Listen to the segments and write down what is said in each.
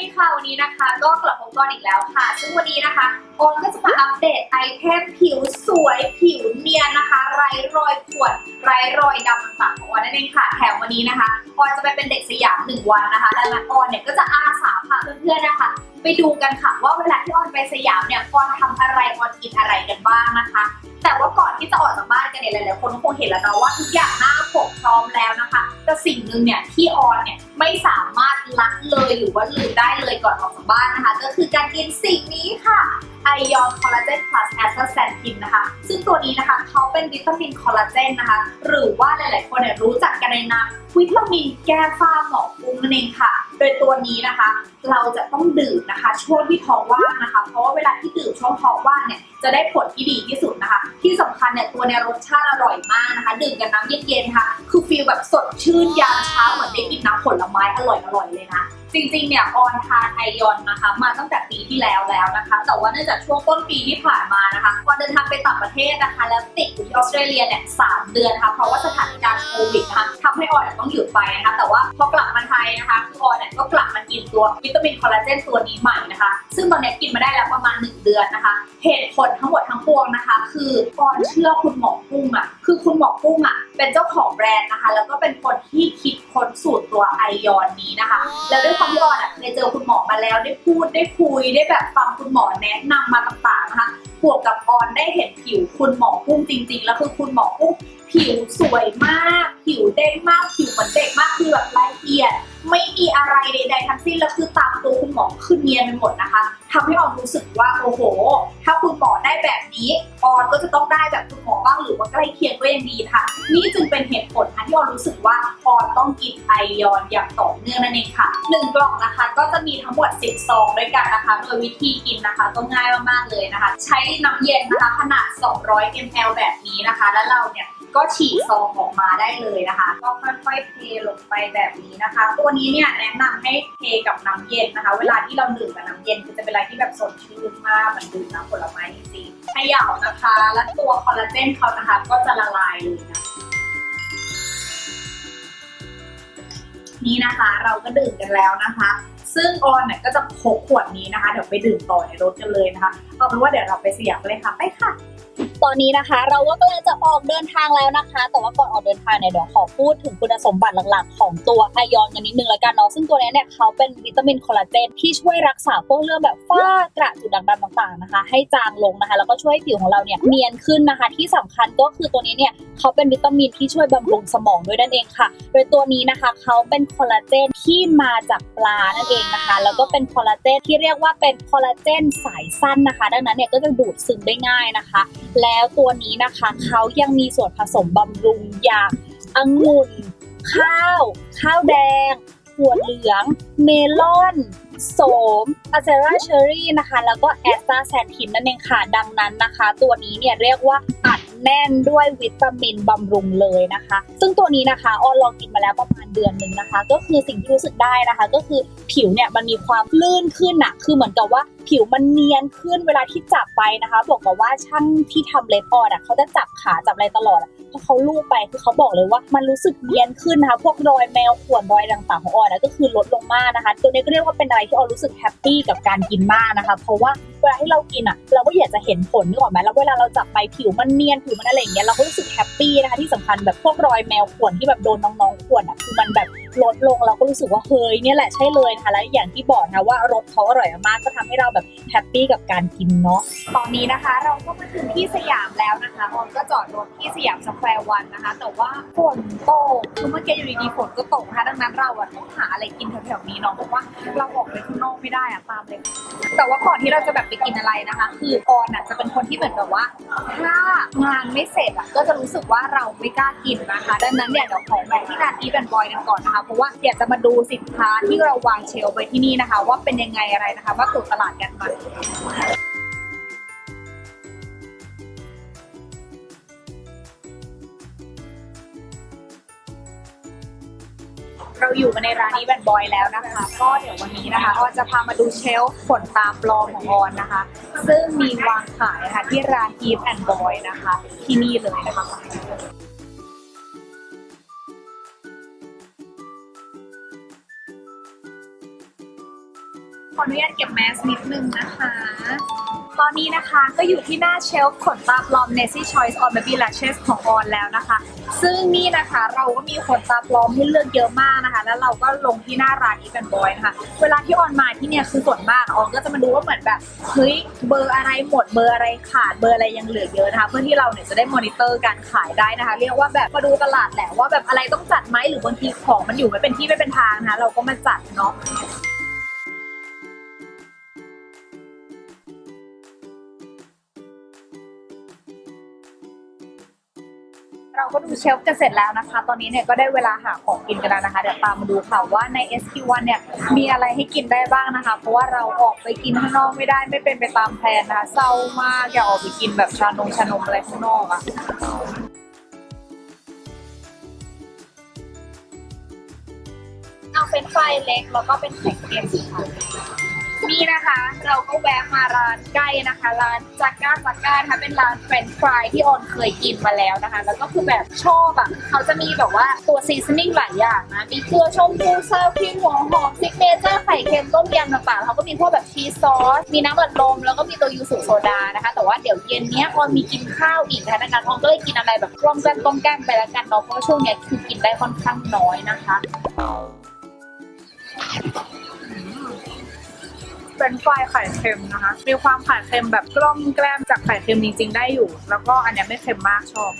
ดีค่ะวันนี้นะคะก็กลับพบกันอีกแล้วค่ะ ซึ่งวันนี้นะคะออนก็จะมาอัปเดตไอเทมผิวสวยผิวเนียนนะคะไร้รอยข่วนไร้รอยดำต่างๆของออนนั่นเองค่ะแถมวันนี้นะคะออนจะไปเป็นเด็กสยามหนึ่งวันนะคะดังนั้นออนเนี่ยก็จะอาสาพาเพื่อนๆนะคะ ไปดูกันค่ะว่าเวลาที่ออนไปสยามเนี่ยออนทำอะไรออนกินอะไรกันบ้างนะคะ แต่ว่าก่อนที่จะออกจากบ้านกันเนี่ยหลายๆคนก็คงเห็นแล้วเนาะว่าทุกอย่างหน้าปกพร้อมแล้วนะคะ แต่สิ่งหนึ่งเนี่ยที่ออนเนี่ยไม่สามารถ ละเลยหรือว่าลืมได้เลยก่อนออกจากบ้านนะคะ ก็คือการกินสิ่งนี้ค่ะไอ o อนคอลลาเจน plus แอสตาแซนทินนะคะ ซึ่งตัวนี้นะคะเขาเป็นวิตามินคอลลาเจนนะคะ หรือว่าหลาย ๆ คนเนี่ยรู้จักกันในนามวิตามินแก้ฝ้าหมองฟุ้งนั่นเองค่ะ โดยตัวนี้นะคะ เราจะต้องดื่มนะคะ ช่วงที่ท้องว่างนะคะ เพราะว่าเวลาที่ดื่มช่วงท้องว่างเนี่ยจะได้ผลที่ดีที่สุดนะคะ ที่สำคัญเนี่ยตัวเนี่ยรสชาติอร่อยมากนะคะ ดื่มกับน้ำเย็นๆค่ะ คือฟีลแบบสดชื่นยามเช้าเหมือนได้กินน้ำผลไม้อร่อยๆเลยนะจริงๆเนี่ยออนทานไอยอนนะคะมาตั้งแต่ปีที่แล้วแล้วนะคะ แต่ว่าเนื่องจากช่วงต้นปีที่ผ่านมานะคะออนเดินทางไปต่างประเทศนะคะแล้วติดอยู่ที่ออสเตรเลียเนี่ยสามเดือนนะคะเพราะว่าสถานการณ์โควิดนะคะทำให้ออนต้องหยุดไปนะคะแต่ว่าพอกลับมาไทยนะคะคื ลินตัววิตามินคอลลาเจนตัวนี้ใหม่นะคะ ซึ่งตอนเนี้กินมาได้แล้วประมาณ 1 เดือนนะคะ เหตุผลทั้งหมดทั้งปวงนะคะ คือออนเชื่อคุณหมอกุ้งอะคือคุณหมอกุ้งอะเป็นเจ้าของแบรนด์นะคะ แล้วก็เป็นคนที่คิดค้นสูตรตัวไอยอนนี้นะคะ แล้วด้วยความที่ออนอะเคยเจอคุณหมอมาแล้วได้พูดได้คุยได้แบบฟังคุณหมอแนะนำมาต่างๆนะคะบวกกับออนได้เห็นผิวคุณหมอกุ้งจริง ๆ แล้วคือคุณหมอกุ้งผิวสวยมาก ผิวเด้งมาก ผิวเหมือนเด็กมาก คือแบบละเอียด ไม่มีอะไรใดๆทั้งสิ้นแล้วคือตามตัวคุณหมอคือเนียนไปหมดนะคะทำให้ออนรู้สึกว่าโอ้โห ถ้าคุณหมอได้แบบนี้ออนก็จะต้องได้แบบคุณหมอบ้างหรือว่าใกล้เคียงก็ยังดีค่ะ นี่จึงเป็นเหตุผลค่ะที่ออนรู้สึกว่าออนต้องกินไอยอนอย่างต่อเนื่องนั่นเองค่ะหนึ่งกล่องนะคะก็จะมีทั้งหมด10ซองด้วยกันนะคะ โดยวิธีกินนะคะก็ง่ายมากๆเลยนะคะ ใช้น้ำเย็นนะคะขนาด 200 ml แบบนี้นะคะ แล้วเราเนี่ย ก็ฉีกซองออกมาได้เลยนะคะ ก็ค่อยๆเทลงไปแบบนี้นะคะ ตัวนี้เนี่ยแนะนำให้เทกับน้ำเย็นนะคะ เวลาที่เราดื่มกับน้ำเย็นคือจะเป็นอะไรที่แบบสดชื่นมากเหมันดื่มน้ำผลไม้จริงๆให้เหยานะคะ และตัวคอลลาเจนเขานะคะ ก็จะละลายเลยนะนี่นะคะเราก็ดื่มกันแล้วนะคะ ซึ่งออนเนี่ยก็จะพกขวดนี้นะคะ เดี๋ยวไปดื่มต่อในรถกันเลยนะคะเอาเป็นว่าเดี๋ยวเราไปสยามเลยค่ะ ไปค่ะ ตอนนี้นะคะ เราก็กำลังจะออกเดินทางแล้วนะคะ แต่ว่าก่อนออกเดินทางเนี่ยเดี๋ยวขอพูดถึงคุณสมบัติหลักๆ ของตัวไอยอนกันนิดนึงแล้วกันเนาะซึ่งตัวนี้เนี่ยเขาเป็นวิตามินคอลลาเจนที่ช่วยรักษาพวกเรื่องแบบฝ้ากระจุดด่างดำต่างๆนะคะ ให้จางลงนะคะ แล้วก็ช่วยให้ผิวของเราเนี่ยเนียนขึ้นนะคะ ที่สำคัญก็คือตัวนี้เนี่ยเขาเป็นวิตามินที่ช่วยบำรุงสมองด้วยนั่นเองค่ะ โดยตัวนี้นะคะเขาเป็นคอลลาเจนที่มาจากปลานั่นเองนะคะ แล้วก็เป็นคอลลาเจนที่เรียกว่าเป็นคอลลาเจนสายสั้นนะคะ ดังนั้นเนี่ยก็จะดูดซึมได้ง่ายนะคะ แล้วตัวนี้นะคะเขายังมีส่วนผสมบำรุงอย่างองุ่น ข้าว ข้าวแดงถั่วเหลือง เมลอนโสมอะเซราเชอรี่นะคะ แล้วก็แอสตาแซนทินนั่นเองค่ะ ดังนั้นนะคะ ตัวนี้เนี่ยเรียกว่าอัด แน่นด้วยวิตามินบำรุงเลยนะคะ ซึ่งตัวนี้นะคะออนลองกินมาแล้วประมาณเดือนหนึ่งนะคะ ก็คือสิ่งที่รู้สึกได้นะคะ ก็คือผิวเนี่ยมันมีความลื่นขึ้นอะคือเหมือนกับว่าผิวมันเนียนขึ้นเวลาที่จับไปนะคะบอกกับว่าช่างที่ทำเล็บออนอะเขาจะจับขาจับอะไรตลอดอะ พอเขาลูบไปคือเขาบอกเลยว่ามันรู้สึกเนียนขึ้นนะคะ พวกรอยแมวข่วนรอยต่างๆของออยนะก็คือลดลงมากนะคะ ตัวนี้ก็เรียกว่าเป็นอะไรที่ออยรู้สึกแฮปปี้กับการกินมากนะคะ เพราะว่าเวลาที่เรากินอะ เราก็อยากจะเห็นผลนึกออกไหมแล้วเวลาเราจับไปผิวมันเนียนผิวมันอะไรอย่างเงี้ยเราก็รู้สึกแฮปปี้นะคะที่สำคัญแบบพวกรอยแมวข่วนที่แบบโดนน้องๆข่วนอะคือมันแบบ ลดลงเราก็รู้สึกว่าเฮ้ยเนี่ยแหละใช่เลยนะคะและอย่างที่บอกนะว่ารสเขาอร่อยมากก็ทำให้เราแบบแฮปปี้กับการกินเนาะตอนนี้นะคะ เราก็มาถึงที่สยามแล้วนะคะออนก็จอดรถที่สยามสแควร์วันนะคะ แต่ว่าฝนตกคือเมื่อกี้อยู่ดีๆฝนก็ตกนะคะดังนั้นเราอะต้องหาอะไรกินแถวๆนี้เนาะเพราะว่าเราออกไปข้างนอกไม่ได้อะตามเลย แต่ว่าก่อนที่เราจะแบบไปกินอะไรนะคะ คือออนอะจะเป็นคนที่เหมือนแบบว่า ถ้างานไม่เสร็จอะก็จะรู้สึกว่าเราไม่กล้ากินนะคะ ดังนั้นเนี่ยเดี๋ยวขอแวะที่ร้านอีแบนบอยกันก่อนนะคะเพราะว่าอยากจะมาดูสินค้าที่เราวางเชลไว้ที่นี่นะคะ ว่าเป็นยังไงอะไรนะคะว่าตรวจตลาดกันมาเราอยู่กันในร้านนี้แบนบอยแล้วนะคะ ก็เดี๋ยววันนี้นะคะออจะพามาดูเชลฟ์ขนตาปลอมของออนนะคะ ซึ่งมีวางขายนะคะที่ร้าน Eve and Boy นะคะ ที่นี่เลยนะคะ ออนุญาตเก็บแมสนิดนึงนะคะ ตอนนี้นะคะก็อยู่ที่หน้าเชลฟ์ขนตาปลอม Nessie Choice on Baby Lashes ของออนแล้วนะคะ ซึ่งนี่นะคะเราก็มีขนตาปลอมให้เลือกเยอะมากนะคะ แล้วเราก็ลงที่หน้าร้านนี้กันบ่อยนะคะ เวลาที่ออนมาที่เนี่ยคือส่วนมากออนก็จะมาดูว่าเหมือนแบบเฮ้ยเบอร์อะไรหมดเบอร์อะไรขาดเบอร์อะไรยังเหลือเยอะนะคะ เพื่อที่เราเนี่ยจะได้มอนิเตอร์การขายได้นะคะ เรียกว่าแบบมาดูตลาดแหละว่าแบบอะไรต้องจัดไหมหรือบางทีของมันอยู่ไม่เป็นที่ไม่เป็นทางนะคะเราก็มาจัดเนาะ เราก็ดูเชลฟ์กันเสร็จแล้วนะคะ ตอนนี้เนี่ยก็ได้เวลาหาของกินกันแล้วนะคะ เดี๋ยวตามมาดูค่ะว่าใน SQ1 เนี่ยมีอะไรให้กินได้บ้างนะคะ เพราะว่าเราออกไปกินข้างนอกไม่ได้ไม่เป็นไปตามแผนนะคะเศร้ามากอยากออกไปกินแบบชานมชานมอะไรข้างนอกอะเอาเป็นไฟเล็กแล้วก็เป็นไข่เค็มค่ะ นี่นะคะ เราก็แวะมาร้านใกล้นะคะ ร้านจักก้าจักก้านะคะเป็นร้านเฟรนช์ฟรายที่ออนเคยกินมาแล้วนะคะ แล้วก็คือแบบชอบอะเขาจะมีแบบว่าตัวซีซันนิ่งหลายอย่างนะ มีเกลือชมพูซาวครีมหัวหอมซิกเนเจอร์ไข่เค็มต้มยำต่างๆเขาก็มีพวกแบบชีสซอส มีน้ำอัดลมแล้วก็มีตัวยูสุโซดานะคะ แต่ว่าเดี๋ยวเย็นเนี้ยออนมีกินข้าวอีกนะคะดังนั้นออนก็เลยกินอะไรแบบกล้อมแกล้มต้มแกล้มไปแล้วกันเนาะเพราะว่าช่วงเนี้ยคือกินได้ค่อนข้างน้อยนะคะ เป็นไฟรายไข่เค็มนะคะ มีความไข่เค็มแบบกล้อมแกล้มจากไข่เค็มจริง ๆ ได้อยู่ แล้วก็อันเนี้ยไม่เค็มมากชอบ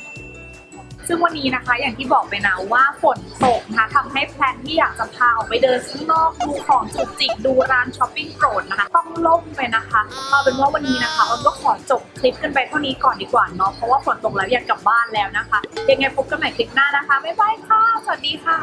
ซึ่งวันนี้นะคะอย่างที่บอกไปนะว่าฝนตกนะคะทำให้แพลนที่อยากจะพาออกไปเดินข้างนอกดูของจุกจิกดูร้านช้อปปิ้งโปรดนะคะต้องล่มไปนะคะเอาเป็นว่าวันนี้นะคะออนก็ขอจบคลิปกันไปเท่านี้ก่อนดีกว่าเนาะเพราะว่าฝนตกแล้วอยากกลับบ้านแล้วนะคะ ยังไงพบกันใหม่คลิปหน้านะคะบ๊ายบายค่ะสวัสดีค่ะ